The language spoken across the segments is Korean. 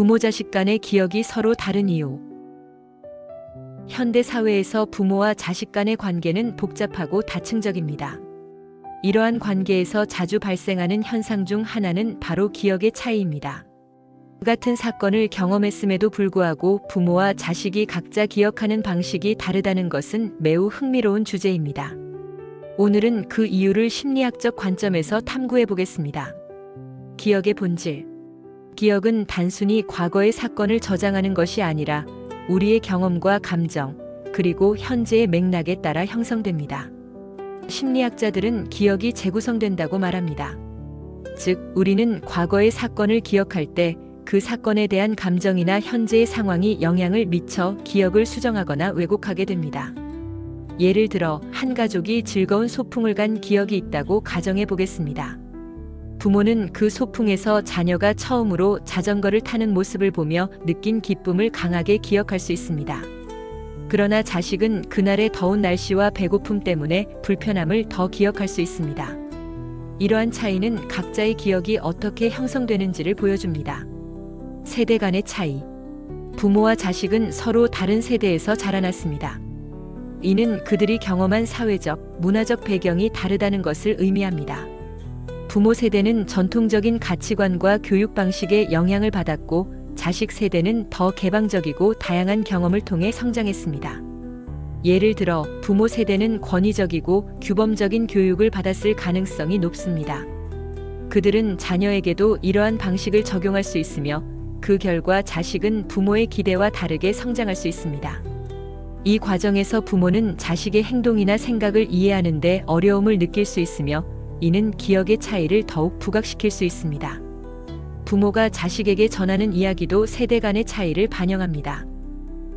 부모 자식 간의 기억이 서로 다른 이유. 현대 사회에서 부모와 자식 간의 관계는 복잡하고 다층적입니다. 이러한 관계에서 자주 발생하는 현상 중 하나는 바로 기억의 차이입니다. 같은 사건을 경험했음에도 불구하고 부모와 자식이 각자 기억하는 방식이 다르다는 것은 매우 흥미로운 주제입니다. 오늘은 그 이유를 심리학적 관점에서 탐구해 보겠습니다. 기억의 본질. 기억은 단순히 과거의 사건을 저장하는 것이 아니라 우리의 경험과 감정, 그리고 현재의 맥락에 따라 형성됩니다. 심리학자들은 기억이 재구성된다고 말합니다. 즉, 우리는 과거의 사건을 기억할 때 그 사건에 대한 감정이나 현재의 상황이 영향을 미쳐 기억을 수정하거나 왜곡하게 됩니다. 예를 들어, 한 가족이 즐거운 소풍을 간 기억이 있다고 가정해 보겠습니다. 부모는 그 소풍에서 자녀가 처음으로 자전거를 타는 모습을 보며 느낀 기쁨을 강하게 기억할 수 있습니다. 그러나 자식은 그날의 더운 날씨와 배고픔 때문에 불편함을 더 기억할 수 있습니다. 이러한 차이는 각자의 기억이 어떻게 형성되는지를 보여줍니다. 세대 간의 차이. 부모와 자식은 서로 다른 세대에서 자라났습니다. 이는 그들이 경험한 사회적, 문화적 배경이 다르다는 것을 의미합니다. 부모 세대는 전통적인 가치관과 교육 방식에 영향을 받았고 자식 세대는 더 개방적이고 다양한 경험을 통해 성장했습니다. 예를 들어 부모 세대는 권위적이고 규범적인 교육을 받았을 가능성이 높습니다. 그들은 자녀에게도 이러한 방식을 적용할 수 있으며 그 결과 자식은 부모의 기대와 다르게 성장할 수 있습니다. 이 과정에서 부모는 자식의 행동이나 생각을 이해하는데 어려움을 느낄 수 있으며 이는 기억의 차이를 더욱 부각시킬 수 있습니다. 부모가 자식에게 전하는 이야기도 세대 간의 차이를 반영합니다.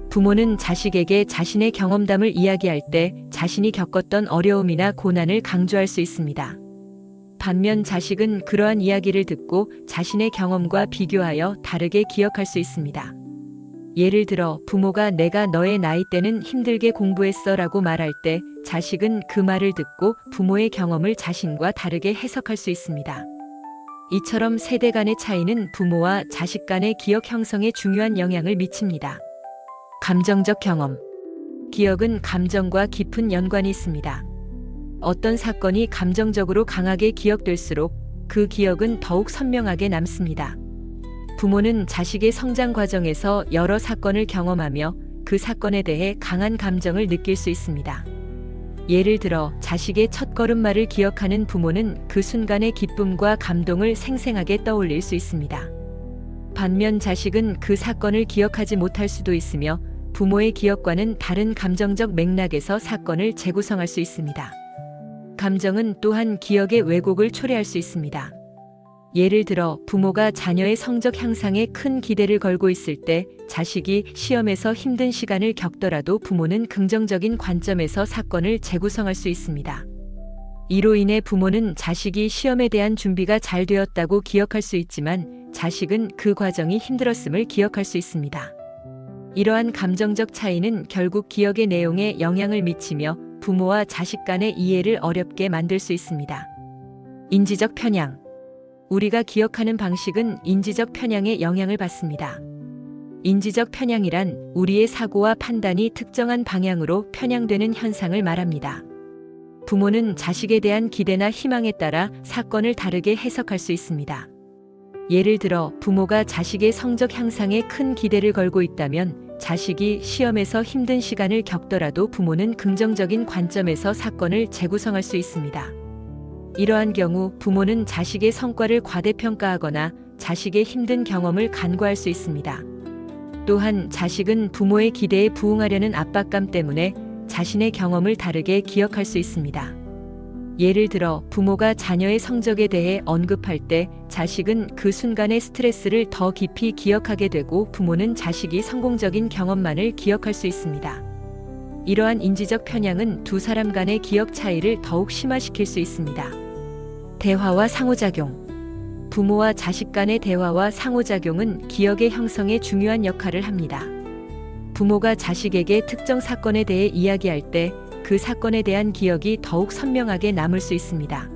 부모는 자식에게 자신의 경험담을 이야기할 때 자신이 겪었던 어려움이나 고난을 강조할 수 있습니다. 반면 자식은 그러한 이야기를 듣고 자신의 경험과 비교하여 다르게 기억할 수 있습니다. 예를 들어 부모가 내가 너의 나이 때는 힘들게 공부했어 라고 말할 때 자식은 그 말을 듣고 부모의 경험을 자신과 다르게 해석할 수 있습니다. 이처럼 세대 간의 차이는 부모와 자식 간의 기억 형성에 중요한 영향을 미칩니다. 감정적 경험. 기억은 감정과 깊은 연관이 있습니다. 어떤 사건이 감정적으로 강하게 기억될수록 그 기억은 더욱 선명하게 남습니다. 부모는 자식의 성장 과정에서 여러 사건을 경험하며 그 사건에 대해 강한 감정을 느낄 수 있습니다. 예를 들어 자식의 첫 걸음마를 기억하는 부모는 그 순간의 기쁨과 감동을 생생하게 떠올릴 수 있습니다. 반면 자식은 그 사건을 기억하지 못할 수도 있으며 부모의 기억과는 다른 감정적 맥락에서 사건을 재구성할 수 있습니다. 감정은 또한 기억의 왜곡을 초래할 수 있습니다. 예를 들어 부모가 자녀의 성적 향상에 큰 기대를 걸고 있을 때 자식이 시험에서 힘든 시간을 겪더라도 부모는 긍정적인 관점에서 사건을 재구성할 수 있습니다. 이로 인해 부모는 자식이 시험에 대한 준비가 잘 되었다고 기억할 수 있지만 자식은 그 과정이 힘들었음을 기억할 수 있습니다. 이러한 감정적 차이는 결국 기억의 내용에 영향을 미치며 부모와 자식 간의 이해를 어렵게 만들 수 있습니다. 인지적 편향. 우리가 기억하는 방식은 인지적 편향에 영향을 받습니다. 인지적 편향이란 우리의 사고와 판단이 특정한 방향으로 편향되는 현상을 말합니다. 부모는 자식에 대한 기대나 희망에 따라 사건을 다르게 해석할 수 있습니다. 예를 들어 부모가 자식의 성적 향상에 큰 기대를 걸고 있다면 자식이 시험에서 힘든 시간을 겪더라도 부모는 긍정적인 관점에서 사건을 재구성할 수 있습니다. 이러한 경우 부모는 자식의 성과를 과대평가하거나 자식의 힘든 경험을 간과할 수 있습니다. 또한 자식은 부모의 기대에 부응하려는 압박감 때문에 자신의 경험을 다르게 기억할 수 있습니다. 예를 들어 부모가 자녀의 성적에 대해 언급할 때 자식은 그 순간의 스트레스를 더 깊이 기억하게 되고 부모는 자식이 성공적인 경험만을 기억할 수 있습니다. 이러한 인지적 편향은 두 사람 간의 기억 차이를 더욱 심화시킬 수 있습니다. 대화와 상호작용. 부모와 자식 간의 대화와 상호작용은 기억의 형성에 중요한 역할을 합니다. 부모가 자식에게 특정 사건에 대해 이야기할 때 그 사건에 대한 기억이 더욱 선명하게 남을 수 있습니다.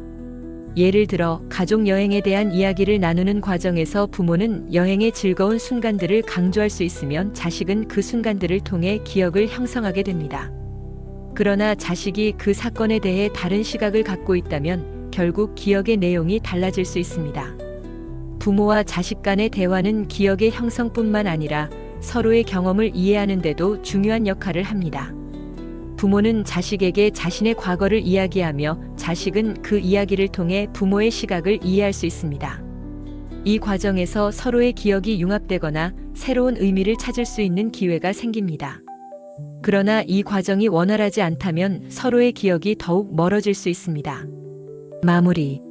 예를 들어 가족 여행에 대한 이야기를 나누는 과정에서 부모는 여행의 즐거운 순간들을 강조할 수 있으면 자식은 그 순간들을 통해 기억을 형성하게 됩니다. 그러나 자식이 그 사건에 대해 다른 시각을 갖고 있다면 결국 기억의 내용이 달라질 수 있습니다. 부모와 자식 간의 대화는 기억의 형성뿐만 아니라 서로의 경험을 이해하는 데도 중요한 역할을 합니다. 부모는 자식에게 자신의 과거를 이야기하며 자식은 그 이야기를 통해 부모의 시각을 이해할 수 있습니다. 이 과정에서 서로의 기억이 융합되거나 새로운 의미를 찾을 수 있는 기회가 생깁니다. 그러나 이 과정이 원활하지 않다면 서로의 기억이 더욱 멀어질 수 있습니다. 마무리.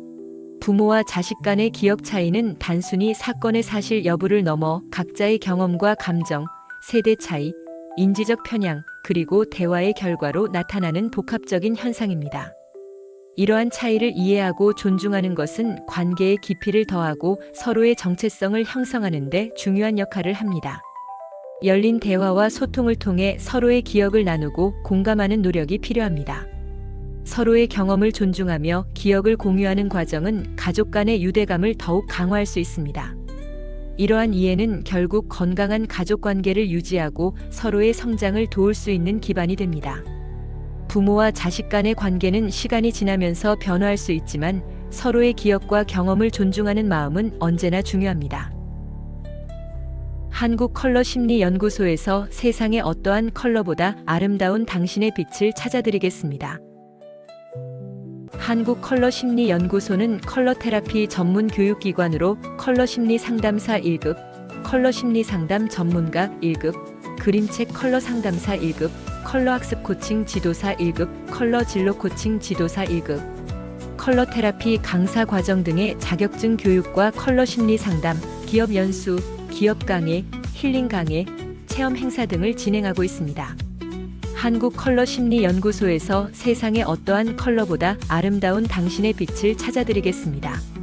부모와 자식 간의 기억 차이는 단순히 사건의 사실 여부를 넘어 각자의 경험과 감정, 세대 차이, 인지적 편향, 그리고 대화의 결과로 나타나는 복합적인 현상입니다. 이러한 차이를 이해하고 존중하는 것은 관계의 깊이를 더하고 서로의 정체성을 형성하는 데 중요한 역할을 합니다. 열린 대화와 소통을 통해 서로의 기억을 나누고 공감하는 노력이 필요합니다. 서로의 경험을 존중하며 기억을 공유하는 과정은 가족 간의 유대감을 더욱 강화할 수 있습니다. 이러한 이해는 결국 건강한 가족 관계를 유지하고 서로의 성장을 도울 수 있는 기반이 됩니다. 부모와 자식 간의 관계는 시간이 지나면서 변화할 수 있지만 서로의 기억과 경험을 존중하는 마음은 언제나 중요합니다. 한국 컬러 심리 연구소에서 세상의 어떠한 컬러보다 아름다운 당신의 빛을 찾아드리겠습니다. 한국 컬러 심리 연구소는 컬러 테라피 전문 교육기관으로 컬러 심리 상담사 1급, 컬러 심리 상담 전문가 1급, 그림책 컬러 상담사 1급, 컬러 학습 코칭 지도사 1급, 컬러 진로 코칭 지도사 1급, 컬러 테라피 강사 과정 등의 자격증 교육과 컬러 심리 상담, 기업 연수, 기업 강의, 힐링 강의, 체험 행사 등을 진행하고 있습니다. 한국 컬러 심리 연구소에서 세상의 어떠한 컬러보다 아름다운 당신의 빛을 찾아드리겠습니다.